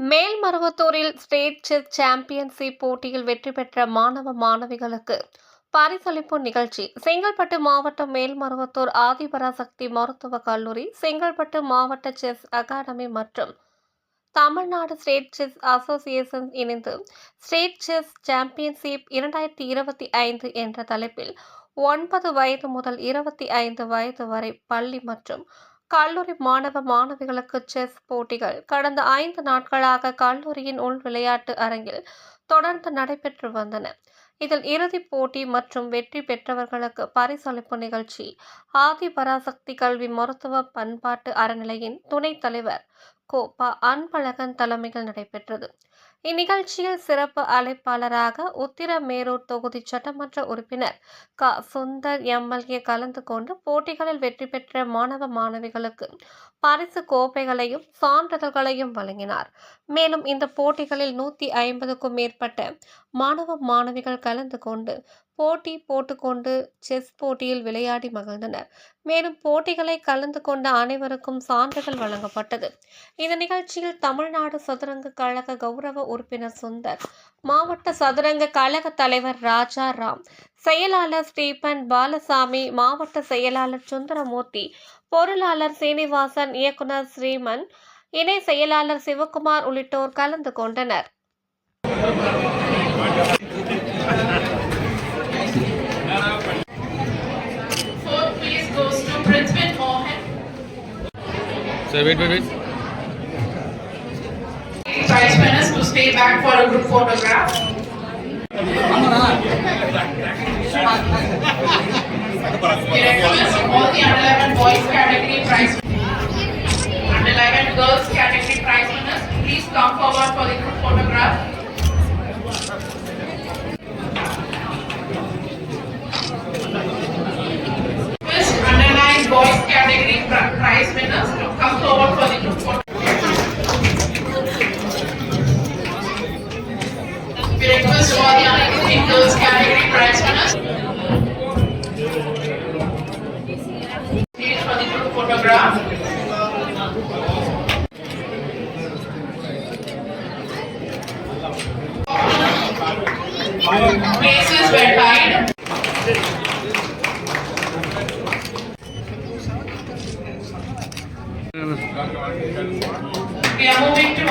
மேல்மருவத்தூரில் state chess championship போட்டியில் வெற்றி பெற்ற மாணவ மாணவிகளுக்கு பரிசளிப்பு நிகழ்ச்சி. செங்கல்பட்டு மாவட்டம் மேல்மருவத்தூர் ஆதிபராசக்தி மருத்துவக் கல்லூரி செங்கல்பட்டு மாவட்ட செஸ் அகாடமி மற்றும் தமிழ்நாடு ஸ்டேட் செஸ் அசோசியேஷன் இணைந்து ஸ்டேட் செஸ் சாம்பியன்ஷிப் இரண்டாயிரத்தி இருபத்தி ஐந்து என்ற தலைப்பில் ஒன்பது வயது முதல் இருபத்தி ஐந்து வயது வரை பள்ளி மற்றும் கல்லூரி மாணவ மாணவிகளுக்கு செஸ் போட்டிகள். கடந்த ஐந்து நாட்களாக கல்லூரியின் உள் விளையாட்டு அரங்கில் தொடர்ந்து நடைபெற்று வந்தன. இதில் இறுதிப் போட்டி மற்றும் வெற்றி பெற்றவர்களுக்கு பரிசளிப்பு நிகழ்ச்சி. ஆதி பராசக்தி கல்வி மருத்துவ பண்பாட்டு அறநிலையின் துணைத் தலைவர் கோ. ப. அன்பழகன் தலைமையில் நடைபெற்றது. இந்நிகழ்ச்சியில் சிறப்பு அழைப்பாளராக உத்திரமேரூர் தொகுதி சட்டமன்ற உறுப்பினர் க. சுந்தர் எம்எல்ஏ கலந்து கொண்டு போட்டிகளில் வெற்றி பெற்ற மாணவ மாணவிகளுக்கு பரிசு கோப்பைகளையும் சான்றிதழ்களையும் வழங்கினார். மேலும் இந்த போட்டிகளில் நூற்றி ஐம்பதுக்கும் மேற்பட்ட மாணவ மாணவிகள் கலந்து கொண்டு போட்டி போட்டுக்கொண்டு செஸ் போட்டியில் விளையாடி மகிழ்ந்தனர். மேலும் போட்டிகளை கலந்து கொண்ட அனைவருக்கும் சான்றிதழ் வழங்கப்பட்டது. இந்த நிகழ்ச்சியில் தமிழ்நாடு சதுரங்க கழக கௌரவ உறுப்பினர் சுந்தர் மாவட்ட சதுரங்க கழக தலைவர் ராஜா ராம் செயலாளர் ஸ்டீபன் பாலசாமி மாவட்ட செயலாளர் சுந்தரமூர்த்தி பொருளாளர் சீனிவாசன் இயக்குனர் ஸ்ரீமன் இணை செயலாளர் சிவகுமார் உள்ளிட்டோர் கலந்து கொண்டனர். Sir, wait, wait, wait. Prize winners to stay back for a group photograph. We request all the under 11 boys category prize under 11 girls category prize winners, please come forward for the group photograph. Mitra Places were tied. We are moving to.